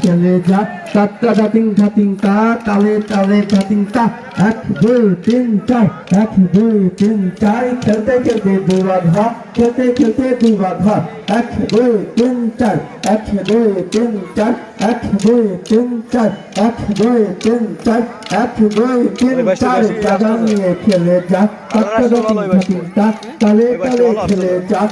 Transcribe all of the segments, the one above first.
খেলে যা তাত্তা দাতিং ধাতিং তা তালে তালে ধাতিং তা এক, দুই, তিন, চার, এক, দুই, তিন, চার, খেলতে খেলতে দুবার ধা খেলতে খেলতে দুবার ধা এক, দুই, তিন, চার, এক, দুই, তিন, চার এক দুই তিন চার এক দুই তিন চার এক দুই তিন চার জায়গা নিয়ে খেলে যা তালে তালে খেলে যা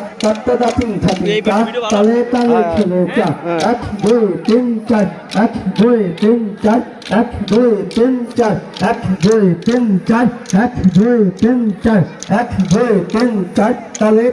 দুই তিন চার এক দুই তিন চার এক দুই তিন চার এক দুই তিন চার এক দুই তিন চার এক দুই তিন চার তালে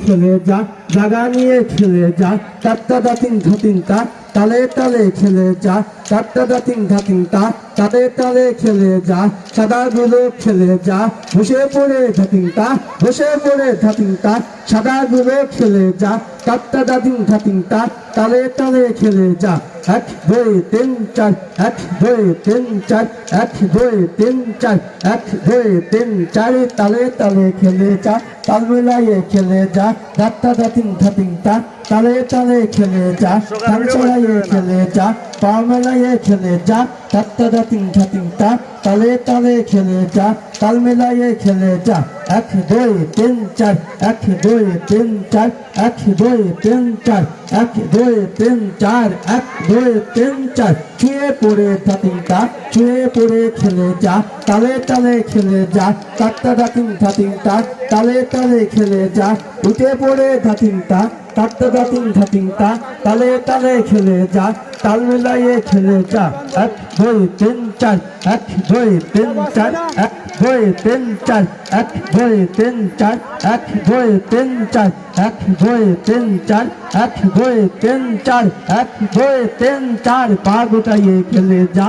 খেলে যা জাগা নিয়ে খেলে যা তাত্তা দাতিং ধাতিং তা তালে তালে খেলে যা তাত্তা দাতিং ধাতিং তা। তালে তালে খেলে যা সাদা গুলো খেলে যা বসে পড়ে ধাতিং তা বসে পড়ে ধাতিং তা সাদা গুলো খেলে যা তাত্তা দাতিং ধাতিং তা তালে তালে খেলে যা এক দুই তিন চার এক দুই তিন চার এক দুই তিন চার এক দুই তিন চার তালে তালে খেলে যা তাল মিলাইয়ে খেলে যা দাতিং ধাতিং তা তালে তালে খেলে যা তাল চড়াইয়ে খেলে যা পা মেলাইয়ে খেলে যা দাত্তা দাতিং ধাতিং তা তালে তালে খেলে যা তাল মিলাইয়ে খেলে যা। এক, দুই, তিন, চার। এক, দুই, তিন, চার। এক, দুই, তিন, চার। এক, দুই, তিন, চার। এক, দুই, তিন, চার। ছুঁয়ে পড়ে ধাতিং তা, ছুঁয়ে পড়ে খেলে যা। তালে তালে খেলে যা। তাত্তা দাতিং ধাতিং তা, তালে তালে খেলে যা। উঠে পড়ে ধাতিং তা তাত্তা দাতিং ধাতিং তা, তালে তালে খেলে যা। তাল মিলাইয়ে খেলে যা। এক, দুই, তিন চার, এক, দুই, তিন, চার, এক, দুই, তিন, চার, এক, দুই, তিন, চার, এক, দুই, তিন, চার, এক, দুই, তিন, চার, এক, দুই, তিন, চার, এক, দুই, তিন, চার, পা গুটাইয়ে খেলে যা।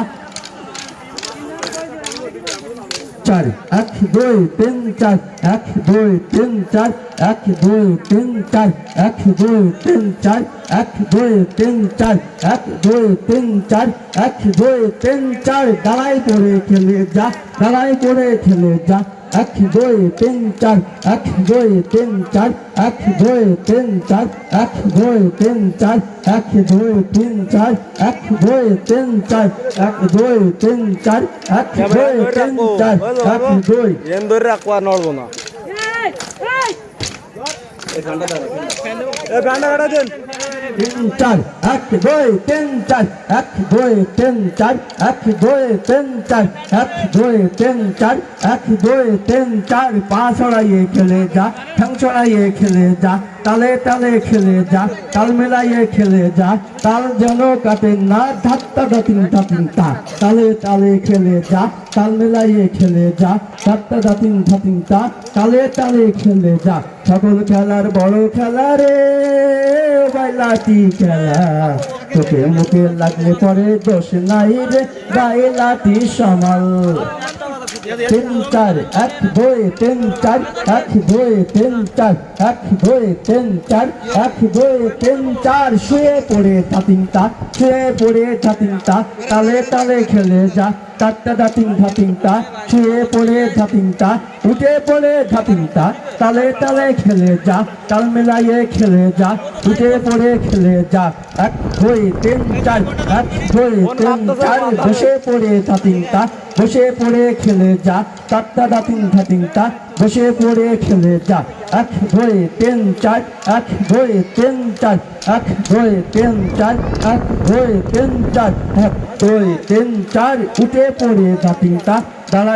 চার, এক, দুই, তিন, চার, এক, দুই, তিন, চার, এক, দুই, তিন, চার, এক, দুই, তিন, চার, এক, দুই, তিন, চার, এক, দুই, তিন, চার, এক, দুই, তিন, চার, দাঁড়াই করে খেলে যা, দাঁড়াই করে খেলে যা। এক, দুই, তিন, চার, এক, দুই, তিন, চার, এক, দুই, তিন, চার, এক, দুই, তিন, চার, এক, দুই, তিন, চার, এক, দুই, তিন, চার, এক, দুই, তিন, চার, এক, দুই, তিন, চার, এক, দুই। এন ধরে রাখব আর নড়বো না এই তিন চার, এক, দুই, তিন চার, এক, দুই, তিন চার, এক, দুই, তিন চার, এক, দুই, তিন চার, এক, দুই, তিন চার পা ছড়াইয়ে খেলে যা ছড়াইয়ে খেলে যা, তালে তালে খেলে যা, তাল খেলে যা, তাল যেন কাটে না ধাত্তা দাতিন তা, তালে তালে খেলে যা, তাল মেলাইয়ে খেলে যা ধাত্তা দাতিন দাতিন তা, তালে তালে খেলে যা, সকল খেলার বড় খেলা রে। বাইলাটি খেলা তোকে মুখে লাগলে পরে দোষ নাই রে বাইলাটি সামাল। তিন চার, এক দুই তিন চার, এক দুই তিন চার, এক দুই তিন চার, এক দুই তিন চার। শুয়ে পড়ে ধাতিংটা শুয়ে পড়ে ধাতিংটা তালে তালে খেলে যা। চারটা দাতিং ধাতিংটা শুয়ে পড়ে ধাতিংটা উঠে পড়ে ধাতিংটা তালে তালে খেলে যা, তাল মেলাইয়ে খেলে যা, উঠে পড়ে খেলে যা, এক, দুই, তিন, চার, এক, দুই, তিন, চার, বসে পড়ে ধাতিংটা বসে পড়ে খেলে যা, চারটা দাতিং ধাতিংটা বসে পড়ে খেলে যা, এক, দুই, তিন, চার, এক, দুই, তিন, চার এক, দুই, তিন, চার, এক, দুই, তিন, চার, এক, দুই, তিন, চার, উঠে পড়ে ধাতিংটা দাঁড়ায়